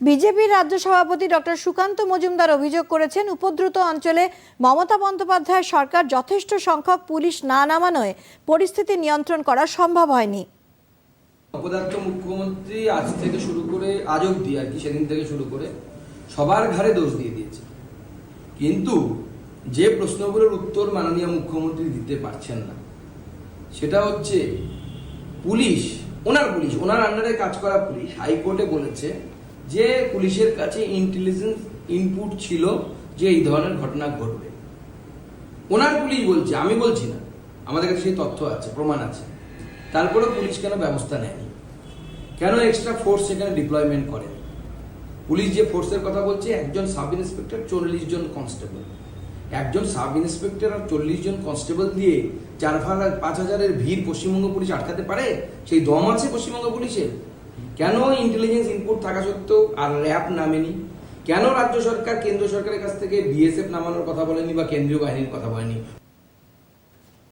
বিজেপির রাজ্য সভাপতি ডক্টর সুকান্ত মজুমদার অভিযোগ করেছেন, উপদ্রুত অঞ্চলে মমতা বন্দ্যোপাধ্যায় সরকার যথেষ্ট সংখ্যক পুলিশ না নামানোয় পরিস্থিতি নিয়ন্ত্রণ করা সম্ভব হয়নি। অপদার্থ মুখ্যমন্ত্রী আজ থেকে শুরু করে, আজ অব্দি আর কি, সেদিন থেকে শুরু করে সবার ঘাড়ে দোষ দিয়ে দিয়েছে। কিন্তু যে প্রশ্নগুলোর উত্তর মাননীয় মুখ্যমন্ত্রী দিতে পারছেন না, সেটা হচ্ছে পুলিশ, ওনার পুলিশ, ওনার আন্ডারে কাজ করা পুলিশ, হাইকোর্টে বলেছে যে পুলিশের কাছে ইন্টেলিজেন্স ইনপুট ছিল যে এই ধরনের ঘটনা ঘটবে। ওনার পুলিশ বলছে, আমি বলছি না, আমাদের কাছে সেই তথ্য আছে, প্রমাণ আছে। তারপরে পুলিশ কেন ব্যবস্থা নেয়নি? কেন এক্সট্রা ফোর্স সেখানে ডিপ্লয়মেন্ট করে? পুলিশ যে ফোর্সের কথা বলছে, একজন সাব ইন্সপেক্টর চল্লিশ জন কনস্টেবল একজন সাব ইন্সপেক্টর আর চল্লিশ জন কনস্টেবল দিয়ে চার পাঁচ হাজারের ভিড় পশ্চিমবঙ্গ পুলিশ আটকাতে পারে? সেই দম আছে পশ্চিমবঙ্গ পুলিশের? কেন ইন্টেলিজেন্স ইনপুট থাকা সত্ত্বেও আর র্যাব নামেনি? কেন রাজ্য সরকার, কেন্দ্র সরকারের কাছ থেকে বিএসএফ নামানোর কথা বলেনি বা কেন্দ্রীয় বাহিনীর কথা বলেনি?